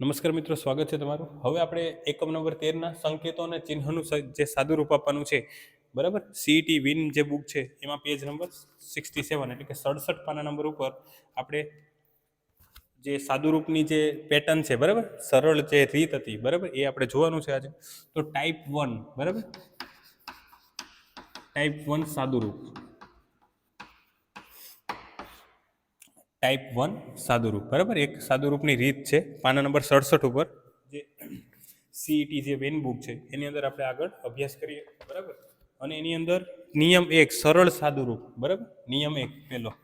નમસ્કાર મિત્રો, સ્વાગત છે તમારું. હવે આપણે એકમ નંબર તેરના સંકેતો અને ચિહ્નનું જે સાદું રૂપ આપવાનું છે, બરાબર? સીઈટી વિન જે બુક છે, એમાં પેજ નંબર સિક્સટી સેવન એટલે કે સડસઠ પાના નંબર ઉપર આપણે જે સાદું રૂપની જે પેટર્ન છે, બરાબર? સરળ જે રીત હતી, બરાબર? એ આપણે જોવાનું છે આજે. તો ટાઈપ વન બરાબર? ટાઈપ વન સાદું ટાઈપ વન સાદુરૂપ, બરાબર? એક સાદુરૂપની રીત છે, પાના નંબર સડસઠ ઉપર. જે સીઈટી જે વેન બુક છે, એની અંદર આપણે આગળ અભ્યાસ કરીએ, બરાબર? અને એની અંદર નિયમ એક, સરળ સાદુરૂપ, બરાબર? નિયમ એક, પહેલો.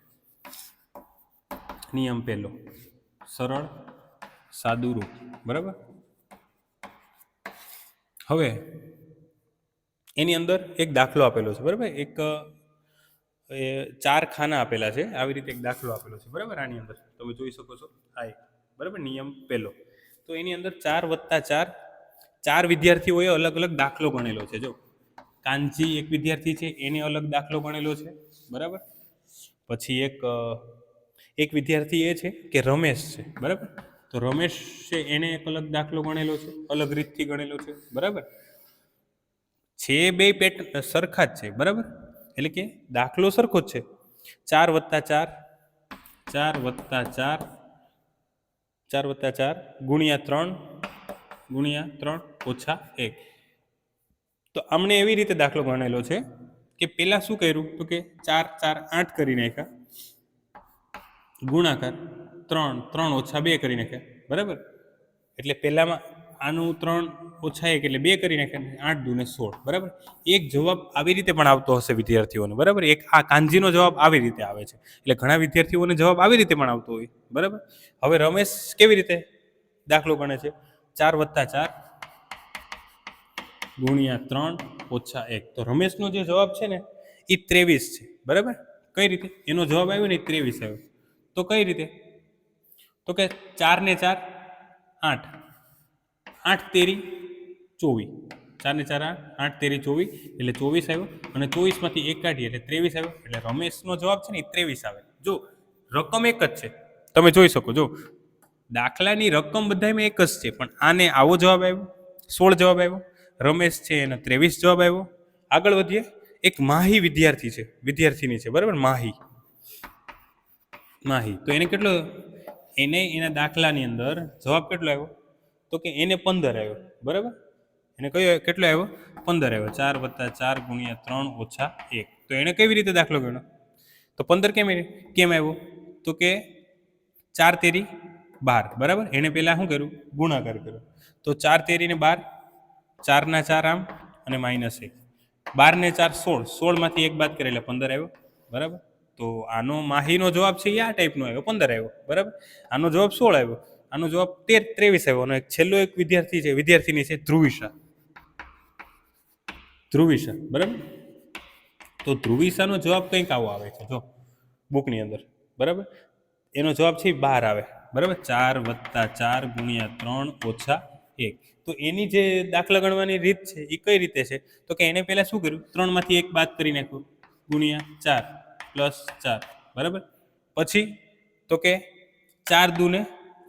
નિયમ પહેલો. સરળ સાદુરૂપ, બરાબર? હવે એની અંદર એક દાખલો આપેલો છે, બરાબર? એક એ ચાર ખાના આપેલા છે. આવી રીતે એક દાખલો આપેલો છે. બરાબર? આની અંદર તમે જોઈ શકો છો. આ એક. બરાબર? નિયમ પહેલો. તો એની અંદર ચાર વત્તા ચાર. ચાર વિદ્યાર્થીઓએ અલગ અલગ દાખલો ગણેલો છે. જો, કાનજી એક વિદ્યાર્થી છે, એને અલગ દાખલો ગણેલો છે. બરાબર? પછી એક એક વિદ્યાર્થી એ છે કે રમેશ છે. બરાબર? તો રમેશ છે, એને એક અલગ દાખલો ગણેલો છે. અલગ રીતથી ગણેલો છે. બરાબર? છે બે પેટ, સરખા જ છે. બરાબર? એટલે કે દાખલો સરખો જ છે. ચાર વત્તા ચાર ચાર વત્તા ચાર ચાર વત્તા ચાર, ગુણ્યા ત્રણ ગુણ્યા ત્રણ ઓછા એક. તો અમને એવી રીતે દાખલો ગણેલો છે કે પહેલાં શું કર્યું? તો કે ચાર ચાર, આઠ કરી નાખ્યા. ગુણાકાર ત્રણ ત્રણ ઓછા બે કરી નાખ્યા. બરાબર? એટલે પહેલામાં આનું ત્રણ ઓછા એક એટલે બે કરી નાખે આઠ દુને સોળ, બરાબર? એક જવાબ આવી રીતે પણ આવતો હશે વિદ્યાર્થીઓને, બરાબર? એક આ કાંજીનો જવાબ આવી રીતે આવે છે, એટલે ઘણા વિદ્યાર્થીઓને જવાબ આવી રીતે પણ આવતો હોય, બરાબર? હવે રમેશ કેવી રીતે દાખલો ગણે છે? ચાર વત્તા ચાર ગુણ્યા ત્રણ ઓછા એક. તો રમેશનો જે જવાબ છે ને, એ ત્રેવીસ છે, બરાબર? કઈ રીતે? એનો જવાબ આવ્યો ને એ ત્રેવીસ આવ્યો. તો કઈ રીતે? તો કે ચાર ને ચાર, આઠ. આઠ તેરી ચોવીસ. ચાર ને ચાર આઠ તેરી, ચોવીસ. એટલે ચોવીસ આવ્યો અને ચોવીસમાંથી એક કાઢીએ એટલે ત્રેવીસ આવ્યો. એટલે રમેશનો જવાબ છે ને એ ત્રેવીસ આવે. જો, રકમ એક જ છે. તમે જોઈ શકો, જો. દાખલાની રકમ બધામાં એક જ છે, પણ આને આવો જવાબ આવ્યો. સોળ જવાબ આવ્યો. રમેશ છે એને ત્રેવીસ જવાબ આવ્યો. આગળ વધીએ. એક માહી વિદ્યાર્થી છે, વિદ્યાર્થીની છે, બરાબર? માહી. માહી. તો એને કેટલો એને એના દાખલાની અંદર જવાબ કેટલો આવ્યો? તો કે એને પંદર આવ્યો, બરાબર? એને કયો કેટલો આવ્યો? પંદર આવ્યો. ચાર વત્તા ચાર ગુણ્યા ત્રણ ઓછા એક. તો એણે કેવી રીતે દાખલો ગણ્યો? તો પંદર કેમ કેમ આવ્યો? તો કે ચાર તેરી બાર. બરાબર? એણે પહેલાં શું કર્યું? ગુણાકાર કર્યો. તો ચાર તેરીને બાર ચારના ચાર આમ અને માઇનસ એક. બારને ચાર સોળ. સોળમાંથી એક બાદ કરે એટલે પંદર આવ્યો. બરાબર? તો આનો માહીનો જવાબ છે એ આ ટાઈપનો આવ્યો. પંદર આવ્યો. બરાબર? આનો જવાબ સોળ આવ્યો. આનો જવાબ તેર ત્રેવીસ આવ્યો. અને છેલ્લો એક વિદ્યાર્થી છે, વિદ્યાર્થીની છે ધ્રુવિશા ધ્રુવિશા બરાબર? તો ધ્રુવિસાનો જવાબ કંઈક આવો આવે છે, જો, બુકની અંદર, બરાબર? એનો જવાબ છે બાર આવે, બરાબર? ચાર વત્તા ચાર ગુણ્યા ત્રણ ઓછા એક. તો એની જે દાખલા ગણવાની રીત છે એ કઈ રીતે છે? તો કે એને પહેલાં શું કર્યું? ત્રણમાંથી એક બાદ કરી નાખ્યું. ગુણ્યા ચાર પ્લસ ચાર, બરાબર? પછી તો કે ચાર દુને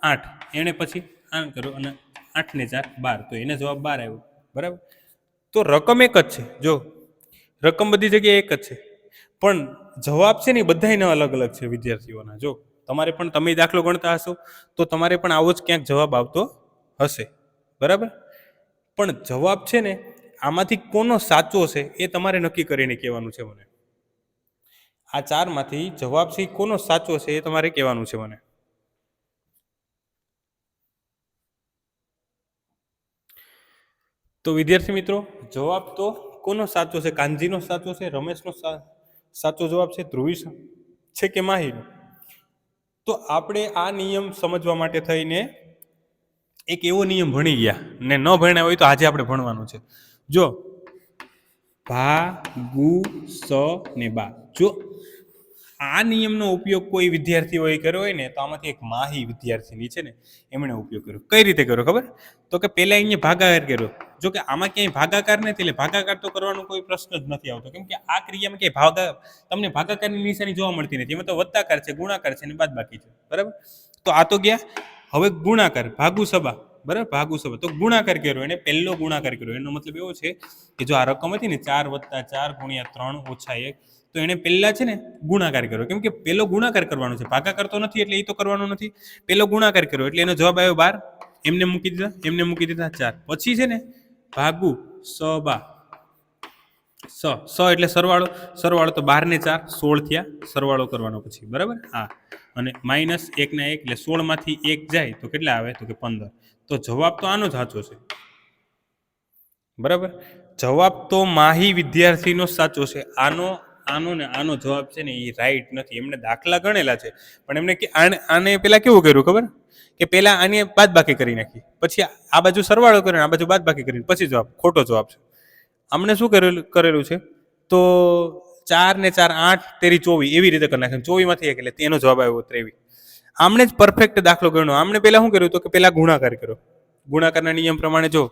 આઠ. એણે પછી આમ કર્યું અને આઠને ચાર બાર. તો એને જવાબ બાર આવ્યો, બરાબર? તો રકમ એક જ છે. જો, રકમ બધી જગ્યાએ એક જ છે. પણ જવાબ છે ને બધાયના અલગ અલગ છે વિદ્યાર્થીઓના. જો, તમારે પણ તમે દાખલો ગણતા હશો, તો તમારે પણ આવો જ ક્યાંક જવાબ આવતો હશે. બરાબર? પણ જવાબ છે ને, આમાંથી કોનો સાચો છે એ તમારે નક્કી કરીને કહેવાનું છે મને. આ ચારમાંથી જવાબ છે કોનો સાચો છે એ તમારે કહેવાનું છે મને. તો વિદ્યાર્થી મિત્રો, જવાબ તો કોનો સાચો છે? કાનજીનો સાચો છે? રમેશનો સાચો જવાબ છે ધ્રુવી છે કે માહિર? તો આપણે આ નિયમ સમજવા માટે થઈને એક એવો નિયમ ભણી ગયા. ને ન ભણ્યા હોય તો આજે આપણે ભણવાનું છે. જો, ભા, ગુ, સ ને બા. જો આ નિયમનો ઉપયોગ કોઈ વિદ્યાર્થીઓએ કર્યો હોય ને, તો આમાંથી એક માહી વિદ્યાર્થીની છે ને, એમણે ઉપયોગ કર્યો. કઈ રીતે કર્યો ખબર? તો કે પહેલાં અહીંયા ભાગાકાર કર્યો. જો કે આમાં ક્યાંય ભાગાકાર નથી, એટલે ભાગાકાર તો કરવાનો કોઈ પ્રશ્ન જ નથી આવતો. કેમ કે આ ક્રિયામાં ક્યાંય ભાગા, તમને ભાગાકારની નિશાની જોવા મળતી નથી. એમાં તો વત્તાકાર છે, ગુણાકાર છે અને બાદબાકી છે. બરાબર? તો આ તો ગયા. હવે ગુણાકાર ભાગુ સભા બરાબર? ભાગુ સભા તો ગુણાકાર કર્યો. એને પહેલો ગુણાકાર કર્યો. એનો મતલબ એવો છે કે જો આ રકમ હતી ને, ચાર વત્તા ચાર ગુણ્યા ત્રણ ઓછા એક તો એને પહેલા છે ને ગુણાકાર કર્યો. કેમ કે પેલો ગુણાકાર કરવાનો છે. ભાગાકાર તો નથી એટલે એ તો કરવાનો નથી. પેલો ગુણાકાર કર્યો એટલે એનો જવાબ આવ્યો બાર. એમને મૂકી દીધા. એમને મૂકી દીધા ચાર. પછી છે ને ભાગુ સ બા. સ. સ એટલે સરવાળો. સરવાળો તો બાર ને ચાર. સોળ થયા. સરવાળો કરવાનો પછી. બરાબર? હા. અને માઇનસ એકના એક એટલે સોળમાંથી એક જાય તો કેટલા આવે? તો કે પંદર. તો જવાબ તો આનો સાચો છે. બરાબર? જવાબ તો માહી વિદ્યાર્થીનો સાચો છે. આનો આનો ને આનો જવાબ છે ને એ રાઈટ નથી. એમને દાખલા ગણેલા છે. પણ એમને કે આને આને પેલા કેવું કર્યું ખબર? કે પેલા આને બાદ બાકી કરી નાખી. પછી આ બાજુ સરવાળો કર્યો આ બાજુ બાદ બાકી કરીને પછી જવાબ, ખોટો જવાબ છે. આમને શું કરેલું કરેલું છે? તો ચાર ને ચાર આઠ તેરી ચોવીસ એવી રીતે કરી નાખ્યું ચોવીમાંથી એક એટલે તેનો જવાબ આવ્યો ત્રેવીસ. આમણે જ પરફેક્ટ દાખલો ગણ્યો. આમણે પહેલાં શું કર્યું તો કે પહેલાં ગુણાકાર કર્યો. ગુણાકારના નિયમ પ્રમાણે જો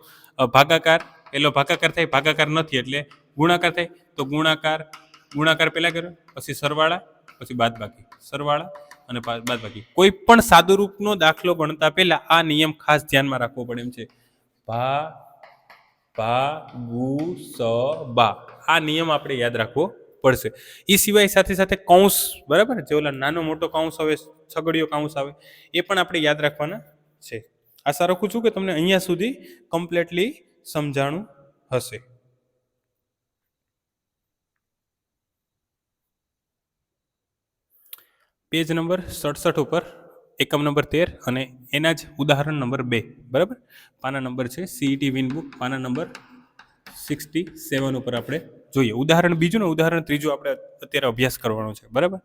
ભાગાકાર, પેલો ભાગાકાર થાય, ભાગાકાર નથી એટલે ગુણાકાર થાય. તો ગુણાકાર ગુણાકાર પહેલાં કર્યો, પછી સરવાળા, પછી બાદબાકી. સરવાળા અને બાદ બાકી કોઈ પણ સાદુરૂપનો દાખલો ગણતા પહેલા આ નિયમ ખાસ ધ્યાનમાં રાખવો પડે એમ છે. ભા ભા, ગુ, સ, બા. આ નિયમ આપણે યાદ રાખવો પડશે. એ સિવાય સાથે સાથે કૌંસ, બરાબર? જે ઓલા નાનો મોટો કૌંસ આવે, છગડીયો કૌંસ આવે, એ પણ આપણે યાદ રાખવાના છે. આશા રાખું છું કે તમને અહીંયા સુધી કમ્પ્લીટલી સમજાણું હશે. પેજ નંબર સડસઠ ઉપર, એકમ નંબર તેર અને એના જ ઉદાહરણ નંબર બે, બરાબર? પાના નંબર છે સીઈટી વિન બુક પાના નંબર સિક્સટી સેવન ઉપર આપણે જોઈએ. ઉદાહરણ બીજું ને ઉદાહરણ ત્રીજું આપણે અત્યારે અભ્યાસ કરવાનો છે, બરાબર?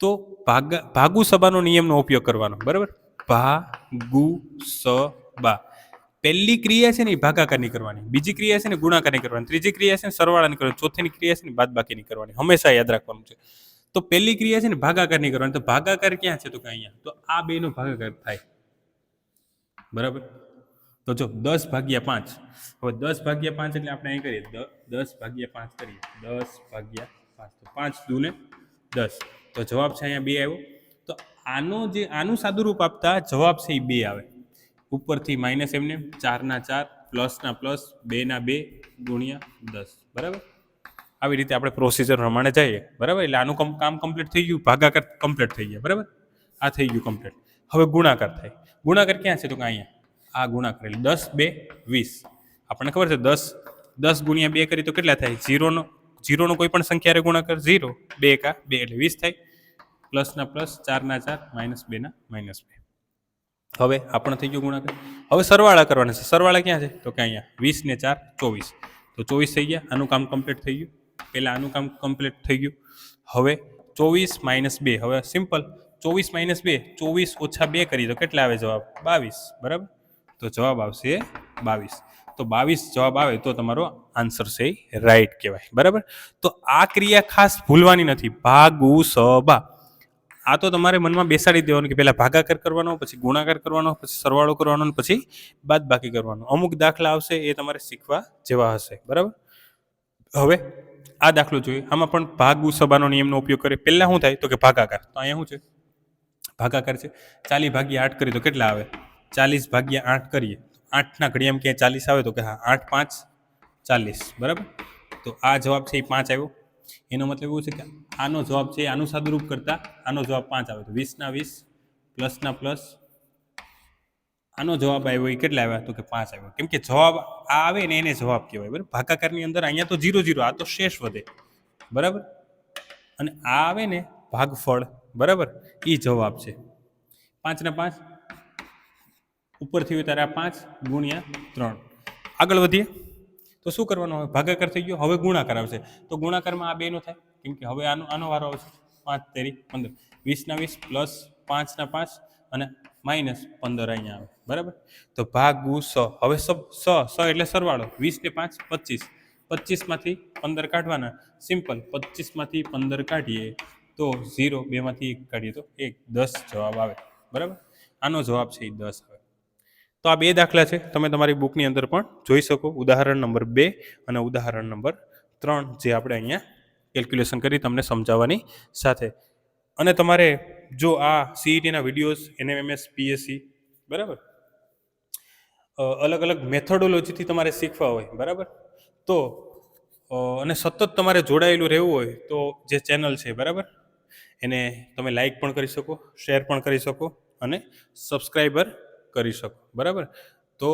તો ભાગા ભાગુ સભાનો નિયમનો ઉપયોગ કરવાનો, બરાબર? ભાગુ સબા પહેલી ક્રિયા છે ને એ ભાગાકારની કરવાની, બીજી ક્રિયા છે ને ગુણાકારની કરવાની, ત્રીજી ક્રિયા છે ને સરવાળાની કરવાની, ચોથીની ક્રિયા છે ને બાદબાકીની કરવાની. હંમેશા યાદ રાખવાનું છે. તો પહેલી ક્રિયા છે ને ભાગાકારની કરવાની. તો ભાગાકાર ક્યાં છે? તો કે અહીંયા. તો આ બેનો ભાગાકાર થાય. બરાબર? તો જો, દસ ભાગ્યા પાંચ. હવે દસ ભાગ્યા પાંચ એટલે આપણે અહીં કરીએ. દસ ભાગ્યા પાંચ કરીએ. દસ ભાગ્યા પાંચ. તો પાંચ દૂને દસ. તો જવાબ છે અહીંયા બે આવ્યો. તો આનો જે, આનું સાદુરૂપ આપતા જવાબ છે એ બે આવે. ઉપરથી માઇનસ એમને ચારના ચાર પ્લસના પ્લસ બેના બે, ગુણ્યા દસ. બરાબર? આવી રીતે આપણે પ્રોસિજર પ્રમાણે જઈએ, બરાબર? એટલે આનું કામ કમ્પ્લીટ થઈ ગયું, ભાગાકાર કમ્પ્લીટ થઈ ગયા, બરાબર? આ થઈ ગયું કમ્પ્લીટ હવે ગુણાકાર થાય. ગુણાકાર ક્યાં છે? તો કે અહીંયા. આ ગુણાકાર, એટલે દસ, બે, વીસ. આપણને ખબર છે, દસ દસ ગુણ્યા બે કરી તો કેટલા થાય? ઝીરોનો ઝીરોનો કોઈ પણ સંખ્યા હારે ગુણાકાર, ઝીરો. બે એકા, બે એટલે વીસ થાય. પ્લસના પ્લસ ચારના ચાર, માઇનસ બેના માઇનસ બે. હવે આપણને થઈ ગયો ગુણાકાર. હવે સરવાળા કરવાના છે. સરવાળા ક્યાં છે? તો કે અહીંયા, વીસ ને ચાર, ચોવીસ. તો ચોવીસ થઈ ગયા. આનું કામ કમ્પ્લીટ થઈ ગયું. પહેલાં આનું કામ કમ્પ્લીટ થઈ ગયું. હવે ચોવીસ માઇનસ બે, હવે સિમ્પલ ચોવીસ માઇનસ બે, ચોવીસ ઓછા બે કરી તો કેટલા આવે જવાબ? બાવીસ. બરાબર? તો જવાબ આવશે બાવીસ. તો બાવીસ જવાબ આવે તો તમારો આન્સર છે રાઈટ કહેવાય. બરાબર? તો આ ક્રિયા ખાસ ભૂલવાની નથી. ભાગુ સબા આ તો તમારે મનમાં બેસાડી દેવાનું કે પહેલાં ભાગાકાર કરવાનો, પછી ગુણાકાર કરવાનો, પછી સરવાળો કરવાનો પછી બાદ બાકી કરવાનો. અમુક દાખલા આવશે એ તમારે શીખવા જેવા હશે. બરાબર? હવે આ દાખલો જોઈએ. આમાં પણ ભાગ સભાનો નિયમનો ઉપયોગ કરે. પહેલાં શું થાય? તો કે ભાગાકાર. તો અહીંયા શું છે? ભાગાકાર છે. ચાલી ભાગ્યા આઠ કરીએ તો કેટલા આવે? ચાલીસ ભાગ્યા આઠ કરીએ. આઠના ઘડિયામાં ક્યાંય ચાલીસ આવે તો કે હા, આઠ પાંચ ચાલીસ. બરાબર? તો આ જવાબ છે એ પાંચ આવ્યો. એનો મતલબ એવું છે કે આનો જવાબ છે આનું સાદુરૂપ કરતાં આનો જવાબ પાંચ આવે. તો વીસના વીસ, પ્લસના પ્લસ આનો જવાબ આવ્યો એ કેટલા આવ્યા? તો કે પાંચ આવ્યો. કેમ કે જવાબ આ આવે ને એને જવાબ કહેવાય, બરાબર? ભાગાકારની અંદર અહીંયા તો જીરો જીરો, આ તો શેષ વધે. બરાબર? અને આ આવે ને ભાગફળ, બરાબર? એ જવાબ છે. પાંચના પાંચ? ઉપરથી હોય ત્યારે આ પાંચ ગુણ્યા ત્રણ. આગળ વધીએ. તો શું કરવાનું હવે? ભાગાકાર થઈ ગયો. હવે ગુણાકાર આવશે. તો ગુણાકારમાં આ બેનો થાય. કેમ કે હવે આનો આનો વારો આવશે. પાંચ, તેરી, પંદર. વીસના વીસ, પ્લસ પાંચના પાંચ અને માઇનસ પંદર અહીંયા આવે. બરાબર? તો ભાગુ સ. હવે સ સ એટલે સરવાળો. વીસ ને પાંચ, પચીસ. પચીસમાંથી પંદર કાઢવાના. સિમ્પલ, પચીસમાંથી પંદર કાઢીએ તો ઝીરો, બેમાંથી એક કાઢીએ તો એક. દસ જવાબ આવે. બરાબર? આનો જવાબ છે એ દસ આવે તો આ બે દાખલા છે. તમે તમારી બુકની અંદર પણ જોઈ શકો. ઉદાહરણ નંબર બે અને ઉદાહરણ નંબર ત્રણ જે આપણે અહીંયા કેલ્ક્યુલેશન કરી તમને સમજાવવાની સાથે. અને તમારે જો આ સીઈટીના વિડીયોઝ એનએમએમએસ પીએસસી બરાબર? અલગ અલગ મેથોડોલોજીથી તમારે શીખવા હોય, બરાબર? તો અને સતત તમારે જોડાયેલું રહેવું હોય તો જે ચેનલ છે, બરાબર? એને તમે લાઈક પણ કરી શકો શેર પણ કરી શકો અને સબસ્ક્રાઈબર કરી શકો, બરાબર? તો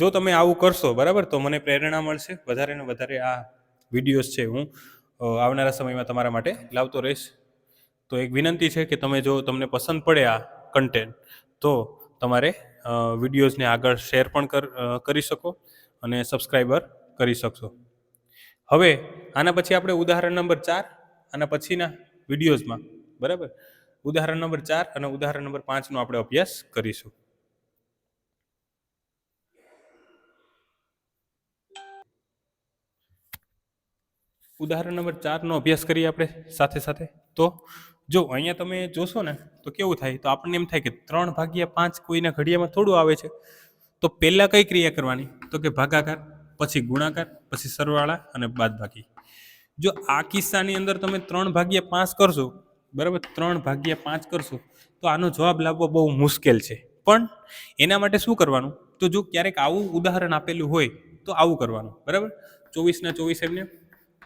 જો તમે આવું કરશો, બરાબર, તો મને પ્રેરણા મળશે. વધારે ને વધારે આ વિડીયોઝ છે હું આવનારા સમયમાં તમારા માટે લાવતો રહીશ. તો એક વિનંતી છે કે તમે જો તમને પસંદ પડે આ કન્ટેન્ટ તો તમારે વિડીયોઝને આગળ શેર પણ કર શકો અને સબસ્ક્રાઈબર કરી શકશો. હવે, આના પછી આપણે ઉદાહરણ નંબર ચાર આના પછીના વિડીયોઝમાં, બરાબર? ઉદાહરણ નંબર ચાર અને ઉદાહરણ નંબર પાંચનો આપણે અભ્યાસ કરીશું. ઉદાહરણ નંબર ચારનો અભ્યાસ કરીએ આપણે સાથે સાથે. તો જો અહીંયા તમે જોશો ને, તો કેવું થાય? તો આપણને એમ થાય કે ત્રણ ભાગ્યા પાંચ કોઈના ઘડિયામાં થોડું આવે છે. તો પહેલાં કઈ ક્રિયા કરવાની? તો કે ભાગાકાર, પછી ગુણાકાર, પછી સરવાળા અને બાદબાકી. જો આ કિસ્સાની અંદર તમે ત્રણ ભાગ્યા પાંચ કરશો, બરાબર? ત્રણ ભાગ્યા પાંચ કરશો, તો આનો જવાબ લાવવો બહુ મુશ્કેલ છે. પણ એના માટે શું કરવાનું? તો જો ક્યારેક આવું ઉદાહરણ આપેલું હોય, તો આવું કરવાનું, બરાબર? ચોવીસના ચોવીસ એમને,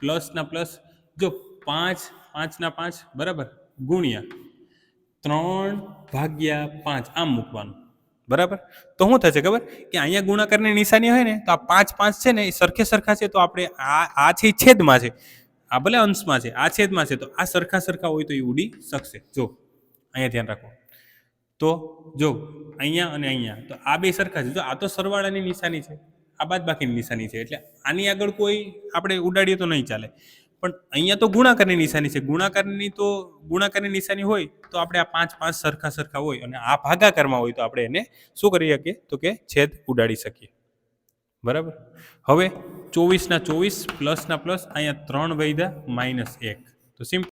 પ્લસના પ્લસ, જો પાંચ, પાંચના પાંચ, બરાબર? ગુણ્યા ત્રણ ભાગ્યા પાંચ. આમ મૂકવાનું. બરાબર? તો શું થશે ખબર? કે અહીંયા ગુણાકારની નિશાની હોય ને, તો આ પાંચ પાંચ છે ને, એ સરખે સરખા છે, તો આપણે આ આ છે છેદમાં છે. આ ભલે અંશમાં છે, આ છેદમાં છે, તો આ સરખા સરખા હોય તો એ ઉડી શકશે. જો, અહીંયા ધ્યાન રાખો. તો, જો, અહીંયા અને અહીંયા. તો આ બે સરખા છે. જો, આ તો સરવાળાની નિશાની છે, આ બાદ બાકીની નિશાની છે. એટલે આની આગળ કોઈ આપણે ઉડાડીએ તો નહીં ચાલે. પણ અહીંયા તો ગુણાકારની નિશાની છે. ગુણાકારની તો ગુણાકારની નિશાની હોય તો આપણે આ પાંચ પાંચ સરખા સરખા હોય અને આ ભાગાકારમાં હોય તો આપણે એને શું કરી શકીએ? તો કે છેદ ઉડાડી શકીએ. બરાબર? હવે ચોવીસના ચોવીસ પ્લસના પ્લસ, અહીંયા ત્રણ વૈધા, માઇનસ એક. તો સિમ્પલ